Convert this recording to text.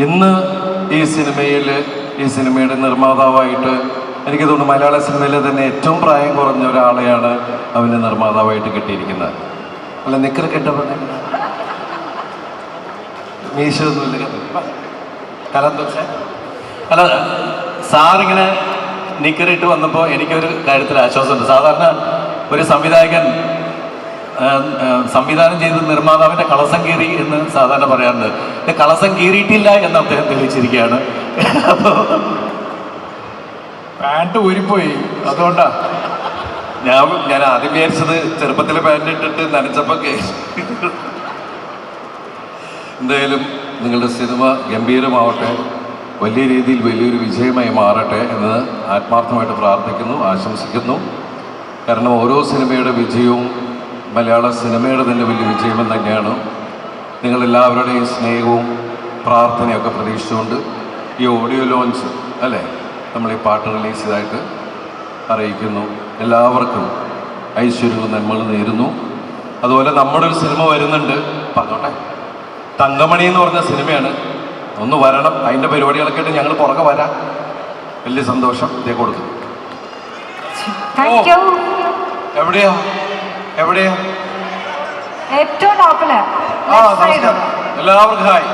ഇന്ന് ഈ സിനിമയിൽ ഈ സിനിമയുടെ നിർമ്മാതാവായിട്ട് എനിക്ക് തോന്നുന്നു മലയാള സിനിമയിലെ തന്നെ ഏറ്റവും പ്രായം കുറഞ്ഞ ഒരാളെയാണ് അവന് നിർമ്മാതാവായിട്ട് കിട്ടിയിരിക്കുന്നത്. അല്ല നിക്കർ കെട്ടപ്പോൾ മീശൊന്നുമില്ല കലം പക്ഷേ അല്ല സാറിങ്ങനെ നിക്കറിട്ട് വന്നപ്പോൾ എനിക്കൊരു കാര്യത്തിൽ ആശ്വാസമുണ്ട്. സാധാരണ ഒരു സംവിധായകൻ സംവിധാനം ചെയ്ത് നിർമ്മാതാവിന്റെ കളസം കീറി എന്ന് സാധാരണ പറയാറുണ്ട്. ഇത് കളസം കീറിയിട്ടില്ല എന്ന് അദ്ദേഹം തെളിയിച്ചിരിക്കുകയാണ്. അപ്പോൾ പാന്റ് ഊരിപ്പോയി. അതുകൊണ്ടാ. ഞാൻ ഞാൻ ആദ്യം വിചാരിച്ചത് ചെറുപ്പത്തിൽ പാന്റ് ഇട്ടിട്ട് നനച്ചപ്പോൾ എന്തായാലും നിങ്ങളുടെ സിനിമ ഗംഭീരമാവട്ടെ വലിയ രീതിയിൽ വലിയൊരു വിജയമായി മാറട്ടെ എന്ന് ആത്മാർത്ഥമായിട്ട് പ്രാർത്ഥിക്കുന്നു ആശംസിക്കുന്നു. കാരണം ഓരോ സിനിമയുടെ വിജയവും മലയാള സിനിമയുടെ തന്നെ വലിയ വിജയമെന്ന് തന്നെയാണ് നിങ്ങളെല്ലാവരുടെയും സ്നേഹവും പ്രാർത്ഥനയൊക്കെ പ്രതീക്ഷിച്ചുകൊണ്ട് ഈ ഓഡിയോ ലോഞ്ച് അല്ലേ? നമ്മൾ ഈ പാട്ട് റിലീസ് ചെയ്തായിട്ട് അറിയിക്കുന്നു. എല്ലാവർക്കും ഐശ്വര്യവും നമ്മൾ നേരുന്നു. അതുപോലെ നമ്മുടെ ഒരു സിനിമ വരുന്നുണ്ട്. പറഞ്ഞോട്ടെ. തങ്കമണി എന്ന് പറഞ്ഞ സിനിമയാണ്. ഒന്ന് വരണം. അതിന്റെ പരിപാടികളൊക്കെ ആയിട്ട് ഞങ്ങൾ പുറകെ വരാം. വലിയ സന്തോഷം. ഇതേ കൊടുക്കും എവിടെയാ? എവിടെയാ? ഏറ്റവും ടോപ്പിൽ എല്ലാവർക്കും ഹായ്